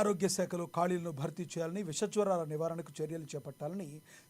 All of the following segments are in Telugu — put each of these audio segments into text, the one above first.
ఆరోగ్య శాఖలో ఖాళీలను భర్తీ చేయాలని విషజ్వరాల నివారణకు చర్యలు చేపట్టాలని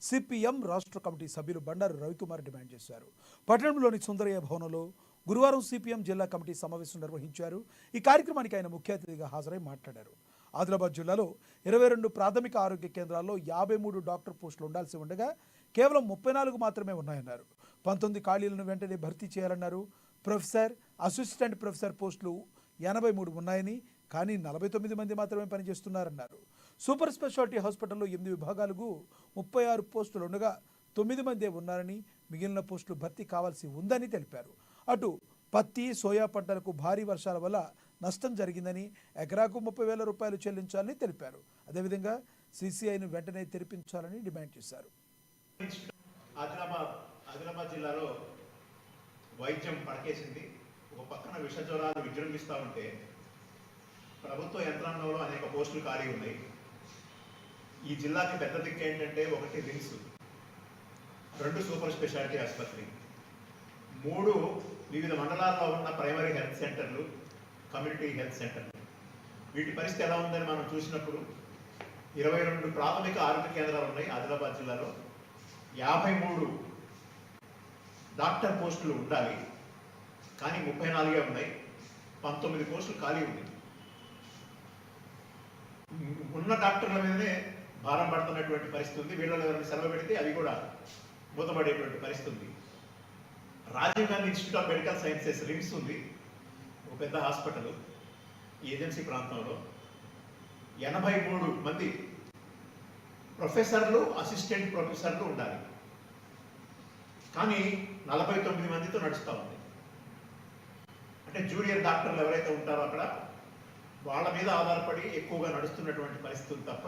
సిపిఎం రాష్ట్ర కమిటీ సభ్యులు బండారు రవికుమార్ డిమాండ్ చేశారు. పట్టణంలోని సుందరయ్య భవనంలో గురువారం సిపిఎం జిల్లా కమిటీ సమావేశం నిర్వహించారు. ఈ కార్యక్రమానికి ఆయన ముఖ్య అతిథిగా హాజరై మాట్లాడారు. ఆదిలాబాద్ జిల్లాలో ఇరవై రెండు ప్రాథమిక ఆరోగ్య కేంద్రాల్లో యాభై మూడు డాక్టర్ పోస్టులు ఉండాల్సి ఉండగా కేవలం ముప్పై నాలుగు మాత్రమే ఉన్నాయన్నారు. పంతొమ్మిది ఖాళీలను వెంటనే భర్తీ చేయాలన్నారు. ప్రొఫెసర్ అసిస్టెంట్ ప్రొఫెసర్ పోస్టులు ఎనభై మూడు ఉన్నాయని కానీ నలభై తొమ్మిది మంది మాత్రమే పనిచేస్తున్నారన్నారు. సూపర్ స్పెషాలిటీ హాస్పిటల్లో ఎనిమిది విభాగాలకు ముప్పై ఆరు పోస్టులు ఉండగా తొమ్మిది మందే ఉన్నారని మిగిలిన పోస్టులు భర్తీ కావాల్సి ఉందని తెలిపారు. అటు పత్తి సోయా పంటలకు భారీ వర్షాల వల్ల నష్టం జరిగిందని ఎకరాకు ముప్పై వేల రూపాయలు చెల్లించాలని తెలిపారు. అదేవిధంగా సీసీఐను వెంటనే తెరిపించాలని డిమాండ్ చేశారు. ఆదిలాబాద్ ఆదిలాబాద్ జిల్లాలో వైద్యం పడకేసింది. ఒక పక్కన విష జ్వరాలు విజృంభిస్తూ ఉంటే ప్రభుత్వ యంత్రాంగంలో అనేక పోస్టులు ఖాళీ ఉన్నాయి. ఈ జిల్లాకి పెద్ద దిక్కు ఏంటంటే ఒకటి రిమ్స్ రెండు సూపర్ స్పెషాలిటీ ఆసుపత్రి. మూడు వివిధ మండలాల్లో ఉన్న ప్రైమరీ హెల్త్ సెంటర్లు కమ్యూనిటీ హెల్త్ సెంటర్లు. వీటి పరిస్థితి ఎలా ఉందని మనం చూసినప్పుడు ఇరవై రెండు ప్రాథమిక ఆరోగ్య కేంద్రాలు ఉన్నాయి ఆదిలాబాద్ జిల్లాలో. యాభై మూడు డాక్టర్ పోస్టులు ఉండాలి. కానీ ముప్పై నాలుగే ఉన్నాయి. పంతొమ్మిది పోస్టులు ఖాళీ ఉంది ఉన్న డాక్టర్ల మీదనే భారం పడుతున్నటువంటి పరిస్థితి ఉంది. వీళ్ళలో ఎవరైనా సెలవు పెడితే అవి కూడా మూతపడేటువంటి పరిస్థితి ఉంది. Rajiv Gandhi Institute of Medical Sciences RIMS ఉంది. ఒక పెద్ద హాస్పిటల్. ఏజెన్సీ ప్రాంతంలో ఎనభై మూడు మంది ప్రొఫెసర్లు అసిస్టెంట్ ప్రొఫెసర్లు ఉండాలి. కానీ నలభై తొమ్మిది మందితో నడుస్తూ ఉంది. అంటే జూనియర్ డాక్టర్లు ఎవరైతే ఉంటారో అక్కడ వాళ్ళ మీద ఆధారపడి ఎక్కువగా నడుస్తున్నటువంటి పరిస్థితులు తప్ప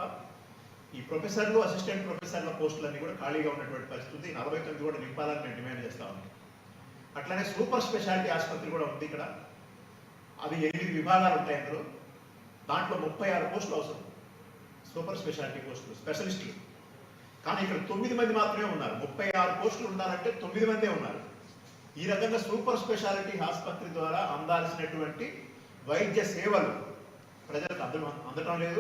ఈ ప్రొఫెసర్లు అసిస్టెంట్ ప్రొఫెసర్ల పోస్టులన్నీ కూడా ఖాళీగా ఉన్నటువంటి పరిస్థితి. నలభై తొమ్మిది కూడా నింపాలని నేను డిమాండ్ చేస్తా ఉన్నాను. అట్లానే సూపర్ స్పెషాలిటీ ఆసుపత్రి కూడా ఉంది ఇక్కడ. అది ఎనిమిది విభాగాలు ఉంటాయి అందులో దాంట్లో ముప్పై ఆరు పోస్టులు అవసరం. సూపర్ స్పెషాలిటీ పోస్టులు స్పెషలిస్టులు. కానీ ఇక్కడ తొమ్మిది మంది మాత్రమే ఉన్నారు. ముప్పై ఆరు పోస్టులు ఉన్నారంటే తొమ్మిది మందే ఉన్నారు. ఈ రకంగా సూపర్ స్పెషాలిటీ ఆసుపత్రి ద్వారా అందాల్సినటువంటి వైద్య సేవలు ప్రజలకు అందడం అందటం లేదు.